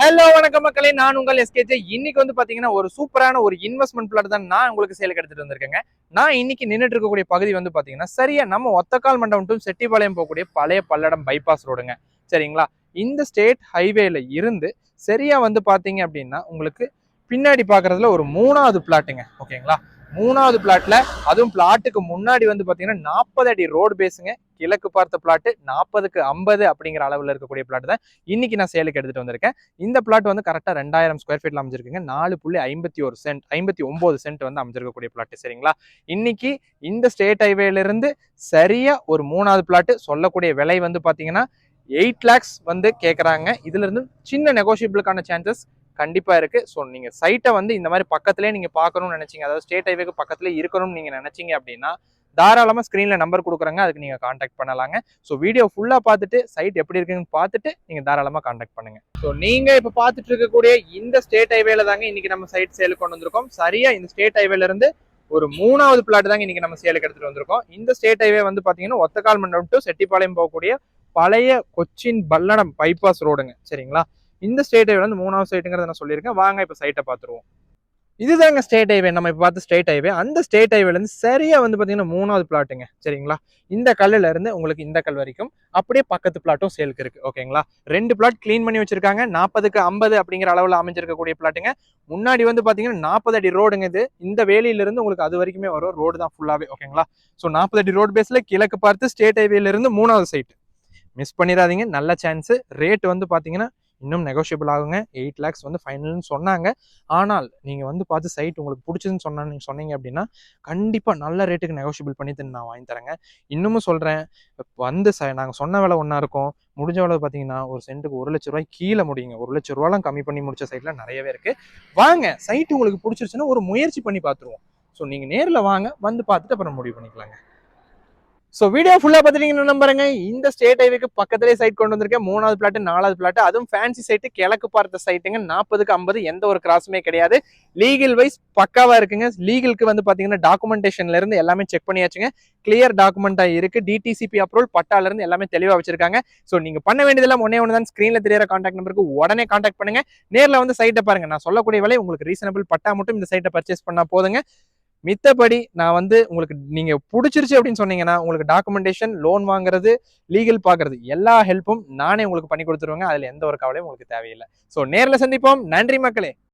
Hello வணக்கம் மக்களே. நான் உங்கள் எஸ்கேஜே இன்னைக்கு வந்து பாத்தீங்கன்னா ஒரு சூப்பரான ஒரு இன்வெஸ்ட்மெண்ட் பிளாட் தான் நான் உங்களுக்கு சேலுக்கு எடுத்துட்டு வந்திருக்கேங்க. நான் இன்னைக்கு நின்றுட்டு இருக்கக்கூடிய பகுதி வந்து பாத்தீங்கன்னா சரியா நம்ம ஒத்தக்கால் மண்டபம் டு செட்டிப்பாளையம் போகக்கூடிய பழைய பல்லடம் பைபாஸ் ரோடுங்க சரிங்களா? இந்த ஸ்டேட் ஹைவேல இருந்து சரியா வந்து பாத்தீங்க அப்படின்னா உங்களுக்கு பின்னாடி பாக்குறதுல ஒரு மூணாவது பிளாட்டுங்க ஓகேங்களா மூணாவது பிளாட்ல அதுவும் பிளாட்டுக்கு முன்னாடி வந்து பாத்தீங்கன்னா நாற்பது அடி ரோடு பேஸுங்க கிழக்கு பார்த்த பிளாட்டு நாற்பதுக்கு ஐம்பது அப்படிங்கிற அளவில் இருக்கக்கூடிய பிளாட் தான். இன்னைக்கு நான் சேலுக்கு எடுத்துட்டு வந்திருக்கேன். இந்த பிளாட் வந்து கரெக்டாக ரெண்டாயிரம் ஸ்கொயர் ஃபீட்ல அமைஞ்சிருக்குங்க. நாலு புள்ளி ஐம்பத்தி ஒரு சென்ட் ஐம்பத்தி ஒன்பது சென்ட் வந்து அமைஞ்சிருக்கக்கூடிய பிளாட் சரிங்களா? இன்னைக்கு இந்த ஸ்டேட் ஹைவேலிருந்து சரியா ஒரு மூணாவது பிளாட்டு சொல்லக்கூடிய விலை வந்து பாத்தீங்கன்னா எயிட் லேக்ஸ் வந்து கேட்குறாங்க இதுல இருந்து சின்ன நெகோஷியபிளுக்கான சான்சஸ் கண்டிப்பாக இருக்குது ஸோ நீங்கள் சைட்டை வந்து இந்த மாதிரி பக்கத்துலேயே நீங்கள் பார்க்கணும்னு நினச்சிங்க அதாவது ஸ்டேட் ஹைவேக்கு பக்கத்தில் இருக்கணும்னு நீங்கள் நினச்சிங்க அப்படின்னா தாராளமாக ஸ்க்ரீனில் நம்பர் கொடுக்குறாங்க அதுக்கு நீங்கள் காண்டாக்ட் பண்ணலாங்க. ஸோ வீடியோ ஃபுல்லாக பார்த்துட்டு சைட் எப்படி இருக்குன்னு பார்த்துட்டு நீங்கள் தாராளமாக காண்டாக்ட் பண்ணுங்கள் ஸோ நீங்கள் இப்போ பார்த்துட்டு இருக்கக்கூடிய இந்த ஸ்டேட் ஹைவேல தாங்க இன்றைக்கி நம்ம சைட் சேலுக்கு கொண்டு வந்திருக்கோம். சரியாக இந்த ஸ்டேட் ஹைவேலேருந்து ஒரு மூணாவது பிளாட் தாங்க இன்றைக்கி நம்ம சேலுக்கு எடுத்துகிட்டு வந்திருக்கோம். இந்த ஸ்டேட் ஹைவே வந்து பார்த்தீங்கன்னா ஒத்தக்கால் மண்டபம் டு செட்டிப்பாளையம் போகக்கூடிய பழைய கொச்சின் பல்லடம் பைபாஸ் ரோடுங்க சரிங்களா? இந்த ஸ்டேட் ஹைவே வந்து மூணாவது ஸ்டேட்டுங்கிறத நான் சொல்லியிருக்கேன். வாங்க இப்போ சைட்டை பார்த்துருவோம். இதுதாங்க ஸ்டேட் ஹைவே நம்ம இப்போ பார்த்து ஸ்டேட் ஹைவே அந்த ஸ்டேட் ஹைவேலேருந்து சரியாக வந்து பார்த்தீங்கன்னா மூணாவது பிளாட்டுங்க சரிங்களா? இந்த கல்லுலேருந்து உங்களுக்கு இந்த கல் வரைக்கும் அப்படியே பக்கத்து பிளாட்டும் சேலுக்கு இருக்குது ஓகேங்களா ரெண்டு பிளாட் க்ளீன் பண்ணி வச்சிருக்காங்க. நாற்பதுக்கு ஐம்பது அப்படிங்கிற அளவில் அமைஞ்சிருக்கக்கூடிய பிளாட்டுங்க முன்னாடி வந்து பார்த்தீங்கன்னா நாற்பது அடி ரோடுங்க இது. இந்த வேலையிலேருந்து உங்களுக்கு அது வரைக்குமே வரும். ரோடு தான் ஃபுல்லாகவே ஓகேங்களா ஸோ நாற்பது அடி ரோடு பேஸில் கிழக்கு பார்த்து ஸ்டேட் ஹைவேலேருந்து மூணாவது சைட் மிஸ் பண்ணிடாதீங்க. நல்ல சான்ஸு ரேட் வந்து பார்த்தீங்கன்னா இன்னும் நெகோஷியபிள் ஆகுங்க. எயிட் லேக்ஸ் வந்து ஃபைனல்னு சொன்னாங்க. ஆனால் நீங்கள் வந்து பார்த்து சைட் உங்களுக்கு பிடிச்சதுன்னு சொன்ன நீங்கள் சொன்னீங்க அப்படின்னா கண்டிப்பாக நல்ல ரேட்டுக்கு நெகோஷியபிள் பண்ணி தந்து நான் வாங்கி தரேங்க. இன்னமும் சொல்கிறேன் வந்து ச நாங்கள் சொன்ன விலை ஒன்றா இருக்கும். முடிஞ்ச விலை பார்த்தீங்கன்னா ஒரு சென்ட்டுக்கு ஒரு லட்ச ரூபாய் கீழே முடியுங்க. ஒரு லட்ச ரூபாலாம் கம்மி பண்ணி முடிச்ச சைட்ல நிறையவே இருக்குது வாங்க சைட் உங்களுக்கு பிடிச்சிருச்சுன்னா ஒரு முயற்சி பண்ணி பார்த்துருவோம். ஸோ நீங்கள் நேரில் வாங்க வந்து பார்த்துட்டு அப்புறம் முடிவு பண்ணிக்கலாங்க. ஸோ வீடியோ ஃபுல்லாக பார்த்துட்டீங்கன்னு நம்புறேங்க. இந்த ஸ்டேட் ஹைவேக்கு பக்கத்துலேயே சைட் கொண்டு வந்திருக்கேன். மூணாவது பிளாட் நாலாவது பிளாட் அதுவும் ஃபேன்சி சைட்டு கிழக்கு பார்த்த சைட்டுங்க நாற்பதுக்கு ஐம்பது எந்த ஒரு கிராஸுமே கிடையாது. லீகல் வைஸ் பக்காவாக இருக்குங்க. லீகலுக்கு வந்து பார்த்தீங்கன்னா டாக்குமெண்டேஷன்லேருந்து எல்லாமே செக் பண்ணியாச்சுங்க. கிளியர் டாக்குமெண்ட்டாக இருக்குது டிடிசிபி அப்ரூவல் பட்டாலேருந்து எல்லாமே தெளிவாக வச்சிருக்காங்க. ஸோ நீங்கள் பண்ண வேண்டியதெல்லாம் ஒன்னே ஒன்று தான் ஸ்க்ரீனில் தெரியற காண்டாக்ட் நம்பருக்கு உடனே காண்டாக்ட் பண்ணுங்கள் நேரில் வந்து சைட்டை பாருங்கள் நான் சொல்லக்கூடிய விலை உங்களுக்கு ரீசனபிள் பட்டா மட்டும் இந்த சைட்டை பர்ச்சேஸ் பண்ணால் போதுங்க. மித்தபடி நான் வந்து உங்களுக்கு நீங்க பிடிச்சிருச்சு அப்படின்னு சொன்னீங்கன்னா உங்களுக்கு டாக்குமெண்டேஷன் லோன் வாங்குறது லீகல் பாக்குறது எல்லா ஹெல்ப்பும் நானே உங்களுக்கு பண்ணி கொடுத்துருவேங்க. அதுல எந்த ஒரு கவலையும் உங்களுக்கு தேவையில்லை. ஸோ நேரில் சந்திப்போம். நன்றி மக்களே.